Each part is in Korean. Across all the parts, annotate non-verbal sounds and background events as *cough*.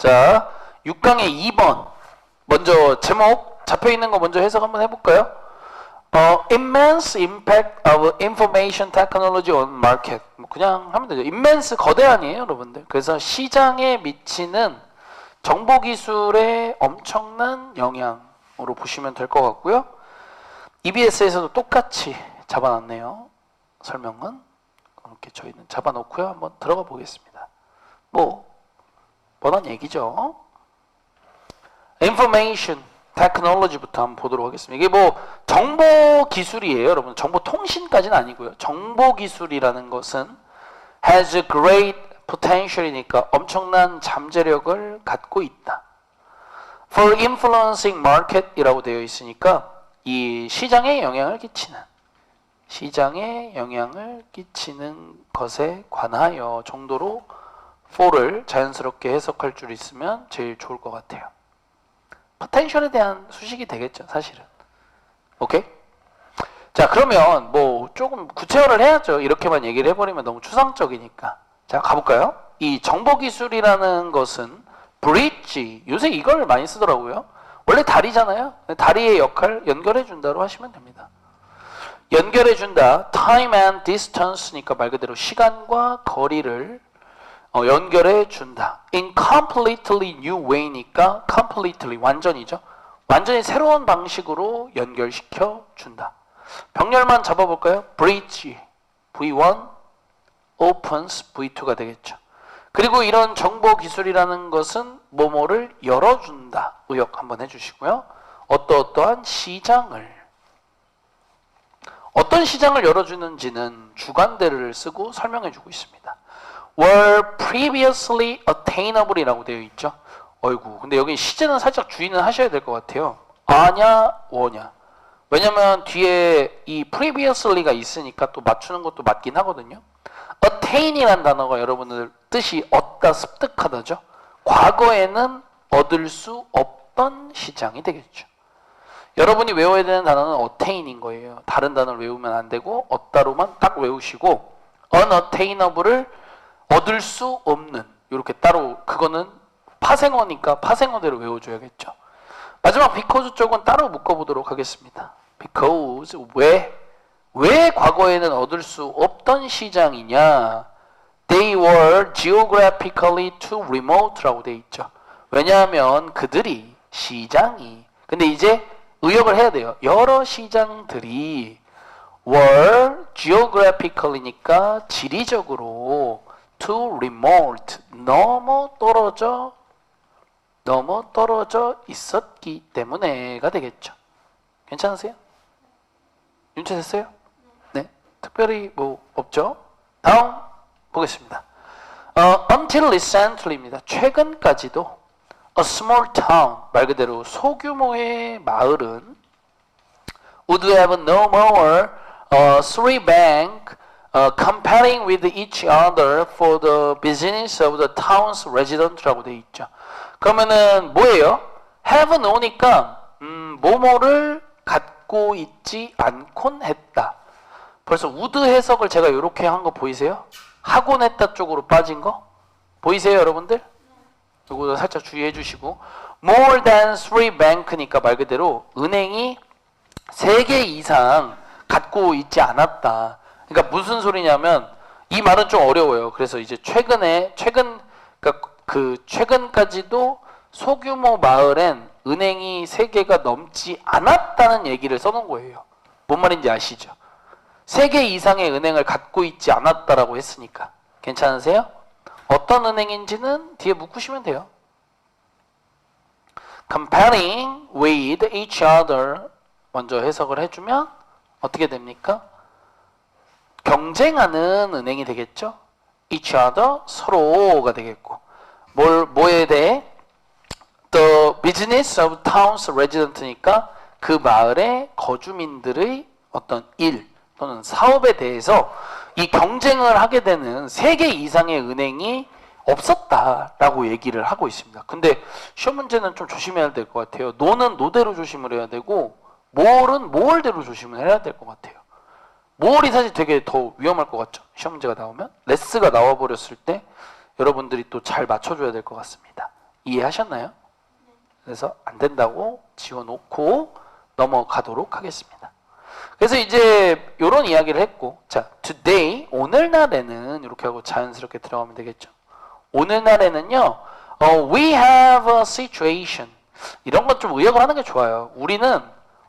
자, 6강의 2번. 먼저 제목 잡혀 있는 거 먼저 해석 한번 해볼까요? 어, immense impact of information technology on market. 뭐 그냥 하면 되죠. immense 거대한이에요, 여러분들. 그래서 시장에 미치는 정보 기술의 엄청난 영향으로 보시면 될 것 같고요. EBS에서도 똑같이 잡아놨네요. 설명은 이렇게 저희는 잡아놓고요. 한번 들어가 보겠습니다. 뭐 뻔한 얘기죠. information 테크놀로지부터 한번 보도록 하겠습니다. 이게 뭐 정보 기술이에요, 여러분. 정보 통신까지는 아니고요. 정보 기술이라는 것은 has great potential이니까 엄청난 잠재력을 갖고 있다. for influencing market이라고 되어 있으니까 이 시장에 영향을 끼치는 시장에 영향을 끼치는 것에 관하여 정도로 for를 자연스럽게 해석할 줄 있으면 제일 좋을 것 같아요. 포텐셜에 대한 수식이 되겠죠, 사실은. 오케이? 자, 그러면 뭐 조금 구체화를 해야죠. 이렇게만 얘기를 해버리면 너무 추상적이니까. 자, 가볼까요? 이 정보기술이라는 것은 브릿지, 요새 이걸 많이 쓰더라고요. 원래 다리잖아요. 다리의 역할 연결해준다로 하시면 됩니다. 연결해준다. time and distance니까 말 그대로 시간과 거리를 어, 연결해 준다. In completely new way니까 completely 완전이죠. 완전히 새로운 방식으로 연결시켜 준다. 병렬만 잡아볼까요? bridge V1 opens V2가 되겠죠. 그리고 이런 정보 기술이라는 것은 뭐뭐를 열어준다. 의역 한번 해주시고요. 어떠어떠한 시장을 어떤 시장을 열어주는지는 주관대를 쓰고 설명해주고 있습니다. Were previously attainable이라고 되어 있죠. 어이구, 근데 여기 시제는 살짝 주의는 하셔야 될 것 같아요. 아냐, 워냐. 왜냐면 뒤에 이 previously가 있으니까 또 맞추는 것도 맞긴 하거든요. attain이란 단어가 여러분들 뜻이 얻다, 습득하다죠. 과거에는 얻을 수 없던 시장이 되겠죠. 여러분이 외워야 되는 단어는 attain인 거예요. 다른 단어를 외우면 안 되고 얻다로만 딱 외우시고 unattainable을 얻을 수 없는 이렇게 따로 그거는 파생어니까 파생어대로 외워줘야겠죠. 마지막 because 쪽은 따로 묶어보도록 하겠습니다. because 왜? 왜 과거에는 얻을 수 없던 시장이냐? They were geographically too remote라고 돼 있죠. 왜냐하면 그들이 시장이 근데 이제 의역을 해야 돼요. 여러 시장들이 were geographically니까 지리적으로 too remote 너무 떨어져 너무 떨어져 있었기 때문에가 되겠죠. 괜찮으세요? 윤채됐어요? 네. 특별히 뭐 없죠? 다음 보겠습니다. 어, until recently입니다. 최근까지도 a small town 말 그대로 소규모의 마을은 would have no more uh, three bank uh, comparing with each other for the business of the town's resident라고 돼 있죠. 그러면은 뭐예요? have no니까 음, 뭐뭐를 갖고 있지 않곤 했다. 벌써 우드 해석을 제가 이렇게 한 거 보이세요? 하곤 했다 쪽으로 빠진 거 보이세요, 여러분들? 이거 살짝 주의해 주시고 more than three bank니까 말 그대로 은행이 세 개 이상 갖고 있지 않았다. 그러니까 무슨 소리냐면 이 말은 좀 어려워요. 그래서 이제 최근에 최근 그러니까 그 최근까지도 소규모 마을엔 은행이 세 개가 넘지 않았다는 얘기를 써놓은 거예요. 뭔 말인지 아시죠? 세 개 이상의 은행을 갖고 있지 않았다라고 했으니까 괜찮으세요? 어떤 은행인지는 뒤에 묶으시면 돼요. comparing with each other 먼저 해석을 해주면 어떻게 됩니까? 경쟁하는 은행이 되겠죠. each other 서로가 되겠고 뭘 뭐에 대해 the business of town's resident니까 그 마을의 거주민들의 어떤 일 또는 사업에 대해서 이 경쟁을 하게 되는 세 개 이상의 은행이 없었다라고 얘기를 하고 있습니다. 근데 시험 문제는 좀 조심해야 될 것 같아요. 노는 노대로 조심을 해야 되고 몰은 몰대로 조심을 해야 될 것 같아요. 몰이 사실 되게 더 위험할 것 같죠. 시험 문제가 나오면 레스가 나와 버렸을 때 여러분들이 또 잘 맞춰줘야 될 것 같습니다. 이해하셨나요? 그래서 안 된다고 지워놓고 넘어가도록 하겠습니다. 그래서 이제 이런 이야기를 했고, 자, today 오늘날에는 이렇게 하고 자연스럽게 들어가면 되겠죠. 오늘날에는요, 어, we have a situation 이런 것 좀 의역을 하는 게 좋아요. 우리는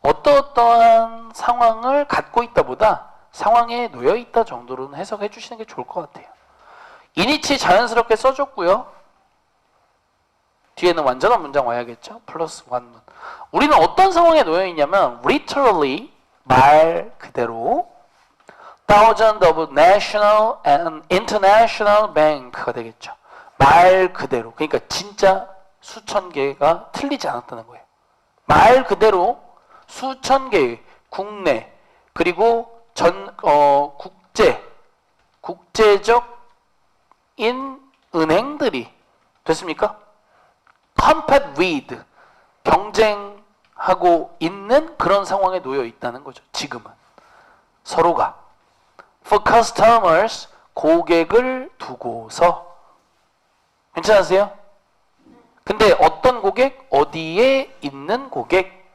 어떠어떠한 상황을 갖고 있다보다 상황에 놓여 있다 정도로는 해석해 주시는 게 좋을 것 같아요. 이니치 자연스럽게 써줬고요. 뒤에는 완전한 문장 와야겠죠? 플러스 원문. 우리는 어떤 상황에 놓여 있냐면 literally 말 그대로 thousand of national and international bank가 되겠죠. 말 그대로. 그러니까 진짜 수천 개가 틀리지 않았다는 거예요. 말 그대로 수천 개의 국내 그리고 전 어, 국제 국제적인 은행들이 됐습니까? compete with 경쟁하고 있는 그런 상황에 놓여 있다는 거죠. 지금은 서로가 for customers 고객을 두고서 괜찮으세요? 근데 어떤 고객? 어디에 있는 고객?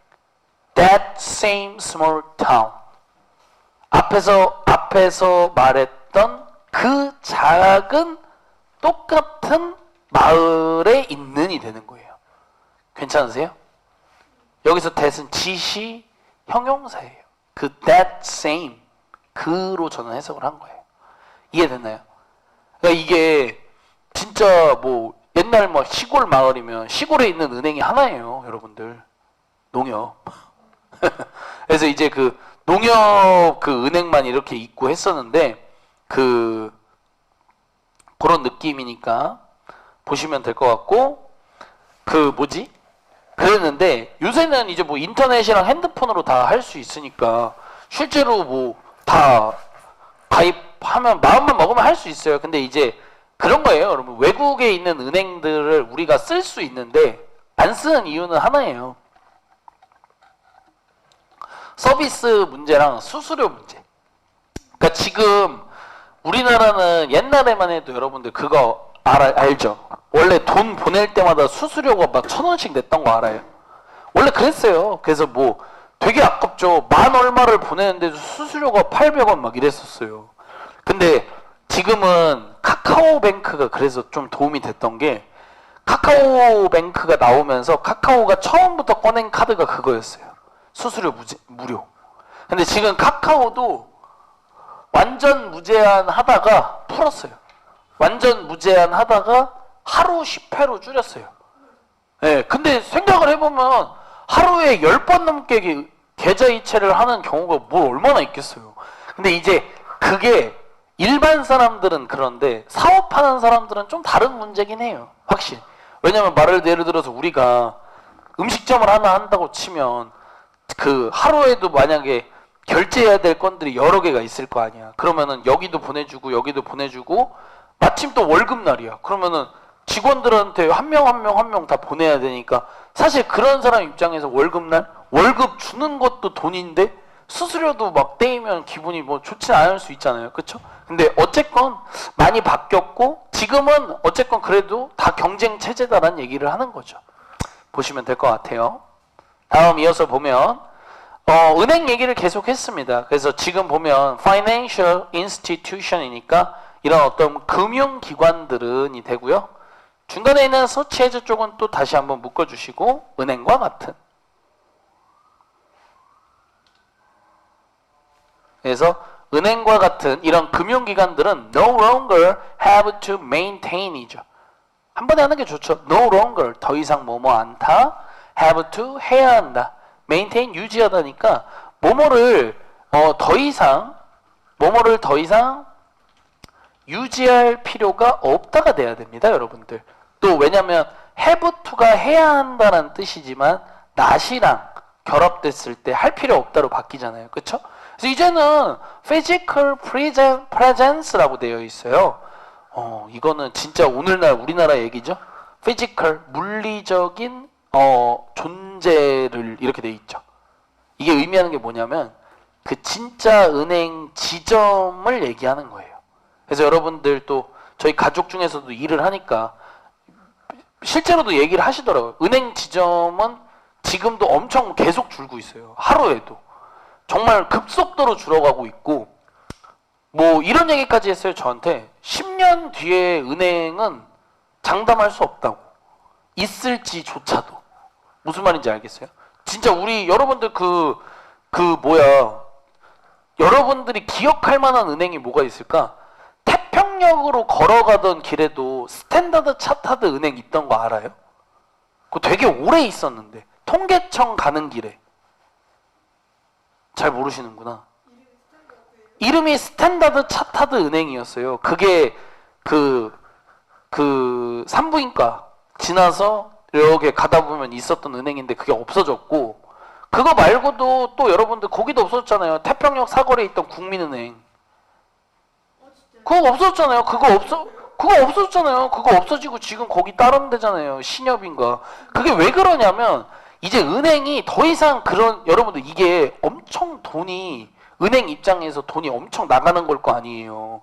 That same small town. 앞에서 앞에서 말했던 그 작은 똑같은 마을에 있는이 되는 거예요. 괜찮으세요? 여기서 that은 지시 형용사예요. 그 that same 그로 저는 해석을 한 거예요. 이해됐나요? 그러니까 이게 진짜 뭐 옛날 뭐 시골 마을이면 시골에 있는 은행이 하나예요, 여러분들. 농협. *laughs* 그래서 이제 그 농협 그 은행만 이렇게 있고 했었는데 그 그런 느낌이니까 보시면 될 것 같고 그 뭐지? 그랬는데 요새는 이제 뭐 인터넷이랑 핸드폰으로 다 할 수 있으니까 실제로 뭐 다 가입하면 마음만 먹으면 할 수 있어요. 근데 이제 그런 거예요, 여러분. 외국에 있는 은행들을 우리가 쓸 수 있는데 안 쓰는 이유는 하나예요. 서비스 문제랑 수수료 문제. 그러니까 지금 우리나라는 옛날에만 해도 여러분들 그거 알아, 알죠? 원래 돈 보낼 때마다 수수료가 막 천 원씩 냈던 거 알아요? 원래 그랬어요. 그래서 뭐 되게 아깝죠. 만 얼마를 보내는데도 수수료가 800원 막 이랬었어요. 근데 지금은 카카오뱅크가 그래서 좀 도움이 됐던 게 카카오뱅크가 나오면서 카카오가 처음부터 꺼낸 카드가 그거였어요. 수수료 무제, 무료. 근데 지금 카카오도 완전 무제한 하다가 풀었어요. 완전 무제한 하다가 하루 10회로 줄였어요. 예, 근데 생각을 해보면 하루에 10번 넘게 게- 계좌 이체를 하는 경우가 뭐 얼마나 있겠어요. 근데 이제 그게 일반 사람들은 그런데 사업하는 사람들은 좀 다른 문제긴 해요. 확실히. 왜냐면 말을 예를 들어서 우리가 음식점을 하나 한다고 치면 그 하루에도 만약에 결제해야 될 건들이 여러 개가 있을 거 아니야. 그러면은 여기도 보내주고 여기도 보내주고 마침 또 월급 날이야. 그러면은 직원들한테 한 명 한 명 한 명 다 보내야 되니까 사실 그런 사람 입장에서 월급 날 월급 주는 것도 돈인데 수수료도 막 떼이면 기분이 뭐 좋진 않을 수 있잖아요. 그렇죠? 근데 어쨌건 많이 바뀌었고 지금은 어쨌건 그래도 다 경쟁 체제다라는 얘기를 하는 거죠. 보시면 될 것 같아요. 다음 이어서 보면 어, 은행 얘기를 계속 했습니다. 그래서 지금 보면 financial institution이니까 이런 어떤 금융기관들은 이 되고요. 중간에 있는 서치해즈 쪽은 또 다시 한번 묶어주시고 은행과 같은 그래서 은행과 같은 이런 금융기관들은 no longer have to maintain이죠. 한 번에 하는 게 좋죠. no longer 더 이상 뭐뭐 않다. Have to 해야 한다. maintain 유지하다니까 뭐뭐를 어, 더 이상 뭐뭐를 더 이상 유지할 필요가 없다가 돼야 됩니다, 여러분들. 또 왜냐면 have to가 해야 한다는 뜻이지만 not이랑 결합됐을 때 할 필요 없다로 바뀌잖아요. 그렇죠? 그래서 이제는 physical presence라고 되어 있어요. 어, 이거는 진짜 오늘날 우리나라 얘기죠. physical 물리적인 어, 존재를 이렇게 돼 있죠. 이게 의미하는 게 뭐냐면 그 진짜 은행 지점을 얘기하는 거예요. 그래서 여러분들 또 저희 가족 중에서도 일을 하니까 실제로도 얘기를 하시더라고요. 은행 지점은 지금도 엄청 계속 줄고 있어요. 하루에도. 정말 급속도로 줄어가고 있고, 뭐 이런 얘기까지 했어요. 저한테. 10년 뒤에 은행은 장담할 수 없다고. 있을지조차도. 무슨 말인지 알겠어요? 진짜 우리 여러분들 그, 그 뭐야. 여러분들이 기억할 만한 은행이 뭐가 있을까? 태평역으로 걸어가던 길에도 스탠다드 차 타드 은행 있던 거 알아요? 그거 되게 오래 있었는데 통계청 가는 길에 잘 모르시는구나. 이름이 스탠다드 차타드 은행이었어요. 그게 그, 그 산부인과 지나서 이렇게 가다 보면 있었던 은행인데 그게 없어졌고 그거 말고도 또 여러분들 거기도 없었잖아요. 태평역 사거리에 있던 국민은행. 그거 없었잖아요. 그거 없어 그거 없었잖아요. 그거 없어지고 지금 거기 다른 데잖아요. 신협인가. 그게 왜 그러냐면 이제 은행이 더 이상 그런 여러분들 이게 엄청 돈이 은행 입장에서 돈이 엄청 나가는 걸 거 아니에요.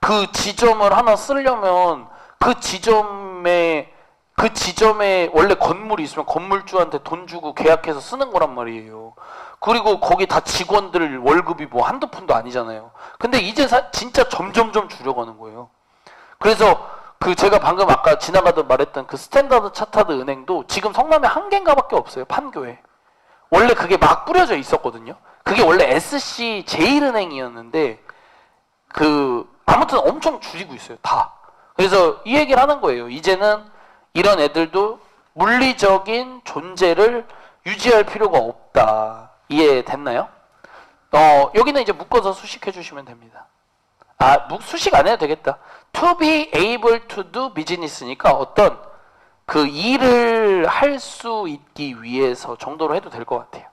그 지점을 하나 쓰려면 그 지점에 그 지점에 원래 건물이 있으면 건물주한테 돈 주고 계약해서 쓰는 거란 말이에요. 그리고 거기 다 직원들 월급이 뭐 한두 푼도 아니잖아요. 근데 이제 사- 진짜 점점점 줄여가는 거예요. 그래서 그 제가 방금 아까 지나가듯 말했던 그 스탠다드 차타드 은행도 지금 성남에 한 개인가밖에 없어요. 판교에. 원래 그게 막 뿌려져 있었거든요. 그게 원래 SC 제일은행이었는데 그 아무튼 엄청 줄이고 있어요. 다. 그래서 이 얘기를 하는 거예요. 이제는 이런 애들도 물리적인 존재를 유지할 필요가 없다. 이해됐나요? 어, 여기는 이제 묶어서 수식해 주시면 됩니다. 아, 무- 수식 안 해도 되겠다. To be able to do business니까 어떤 그 일을 할 수 있기 위해서 정도로 해도 될 것 같아요.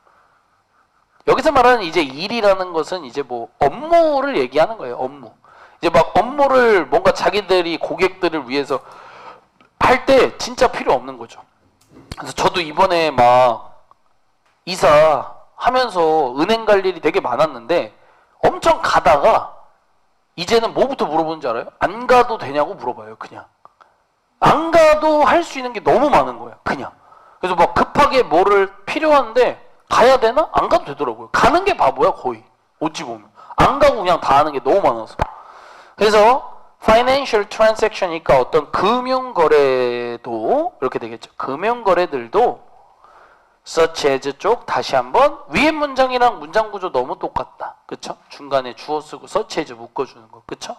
여기서 말하는 이제 일이라는 것은 이제 뭐 업무를 얘기하는 거예요. 업무. 이제 막 업무를 뭔가 자기들이 고객들을 위해서 할 때 진짜 필요 없는 거죠. 그래서 저도 이번에 막 이사 하면서 은행 갈 일이 되게 많았는데 엄청 가다가 이제는 뭐부터 물어보는 줄 알아요? 안 가도 되냐고 물어봐요, 그냥. 안 가도 할 수 있는 게 너무 많은 거예요, 그냥. 그래서 막 급하게 뭐를 필요한데 가야 되나? 안 가도 되더라고요. 가는 게 바보야, 거의. 어찌 보면. 안 가고 그냥 다 하는 게 너무 많아서. 그래서 financial transaction이니까 어떤 금융 거래도 이렇게 되겠죠. 금융 거래들도 such as 쪽 다시 한번 위에 문장이랑 문장 구조 너무 똑같다. 그쵸? 중간에 주어 쓰고 such as 묶어주는 거. 그쵸?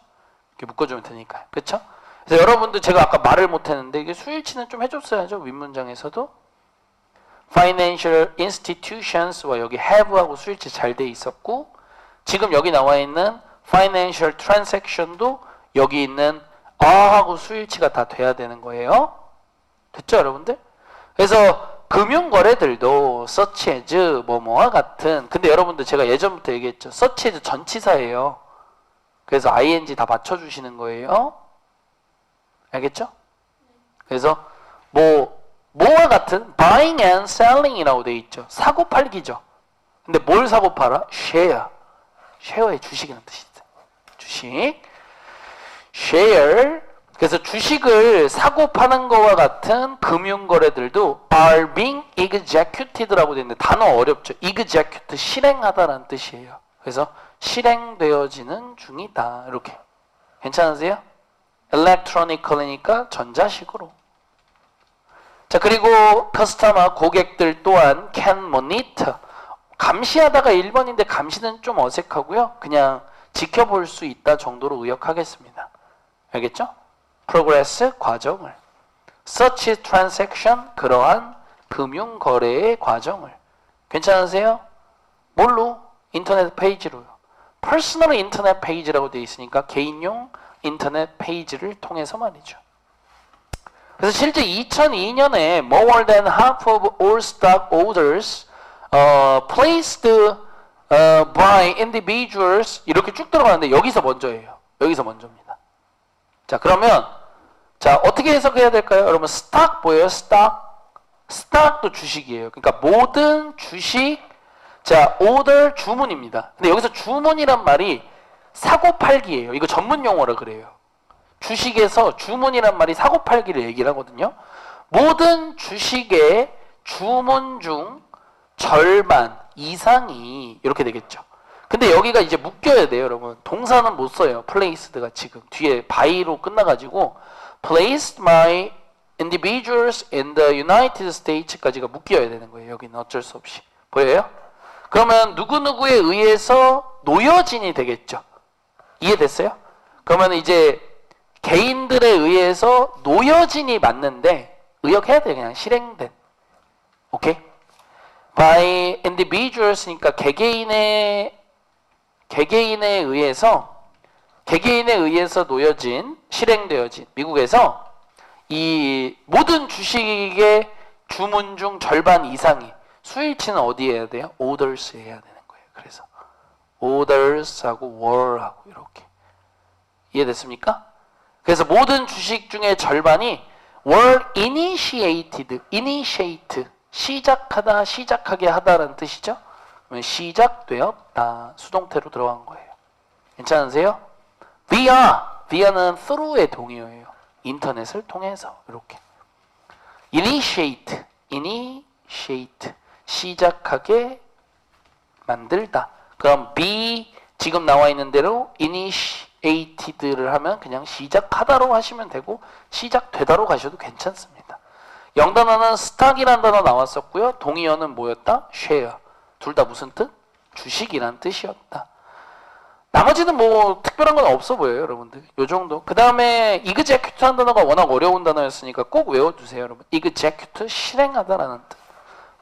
이렇게 묶어주면 되니까요. 그쵸? 그래서 여러분들 제가 아까 말을 못했는데 이게 수일치는 좀 해줬어야죠. 윗문장에서도. financial institutions와 여기 have하고 수일치 잘 돼 있었고 지금 여기 나와 있는 financial transaction도 여기 있는 a하고 수일치가 다 돼야 되는 거예요. 됐죠, 여러분들? 그래서 금융 거래들도 such as 뭐뭐와 같은 근데 여러분들 제가 예전부터 얘기했죠. as 전치사예요. 그래서 ing 다 맞춰 주시는 거예요. 알겠죠? 그래서 뭐 뭐와 같은 buying and selling이라고 돼 있죠. 사고 팔기죠. 근데 뭘 사고 팔아? share. 쉐어의 주식이라는 뜻이 있어요. 주식. Share. 그래서 주식을 사고 파는 거와 같은 금융 거래들도 are being executed라고 되어 있는데 단어 어렵죠. execute 실행하다라는 뜻이에요. 그래서 실행되어지는 중이다. 이렇게. 괜찮으세요? electronically니까 전자식으로. 자, 그리고 커스터머 고객들 또한 can monitor 감시하다가 1번인데 감시는 좀 어색하고요. 그냥 지켜볼 수 있다 정도로 의역하겠습니다. 알겠죠? progress 과정을 such transaction 그러한 금융 거래의 과정을 괜찮으세요? 뭘로? 인터넷 페이지로요. 퍼스널 인터넷 페이지라고 되어 있으니까 개인용 인터넷 페이지를 통해서 말이죠. 그래서 실제 2002년에 more than half of all stock orders 어, placed 어, by individuals 이렇게 쭉 들어가는데 여기서 먼저예요. 여기서 먼저입니다. 자 그러면 자 어떻게 해석해야 될까요? 여러분 스탁 뭐예요? 스탁 스탁도 주식이에요. 그러니까 모든 주식 자 order 주문입니다. 근데 여기서 주문이란 말이 사고 팔기예요. 이거 전문 용어라 그래요. 주식에서 주문이란 말이 사고 팔기를 얘기를 하거든요. 모든 주식의 주문 중 절반 이상이 이렇게 되겠죠. 근데 여기가 이제 묶여야 돼요, 여러분. 동사는 못 써요. placed가 지금 뒤에 by로 끝나가지고 placed my individuals in the United States까지가 묶여야 되는 거예요. 여기는 어쩔 수 없이 보여요? 그러면 누구 누구에 의해서 놓여진이 되겠죠. 이해됐어요? 그러면 이제 개인들에 의해서 놓여진이 맞는데 의역해야 돼 그냥 실행된. 오케이? by individuals니까 개개인의 개개인에 의해서 개개인에 의해서 놓여진 실행되어진 미국에서 이 모든 주식의 주문 중 절반 이상이 수일치는 어디에 해야 돼요? orders 해야 되는 거예요. 그래서 orders하고 were하고 이렇게 이해됐습니까? 그래서 모든 주식 중에 절반이 were initiated, initiate 시작하다, 시작하게 하다라는 뜻이죠. 시작되었다 수동태로 들어간 거예요. 괜찮으세요? via, via는 through의 동의어예요. 인터넷을 통해서 이렇게 initiate, initiate 시작하게 만들다. 그럼 be 지금 나와 있는 대로 initiated를 하면 그냥 시작하다로 하시면 되고 시작되다로 가셔도 괜찮습니다. 영단어는 start이라는 단어 나왔었고요. 동의어는 뭐였다? share. 둘 다 무슨 뜻? 주식이란 뜻이었다. 나머지는 뭐 특별한 건 없어 보여요, 여러분들. 요 정도. 그 다음에 execute 한 단어가 워낙 어려운 단어였으니까 꼭 외워두세요, 여러분. execute 실행하다라는 뜻.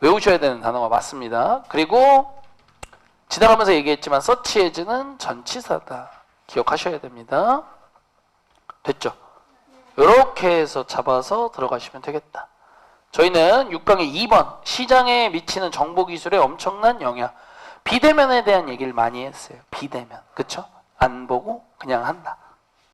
외우셔야 되는 단어가 맞습니다. 그리고 지나가면서 얘기했지만 as는 전치사다. 기억하셔야 됩니다. 됐죠? 이렇게 해서 잡아서 들어가시면 되겠다. 저희는 6강의 2번 시장에 미치는 정보 기술의 엄청난 영향 비대면에 대한 얘기를 많이 했어요. 비대면. 그쵸? 안 보고 그냥 한다.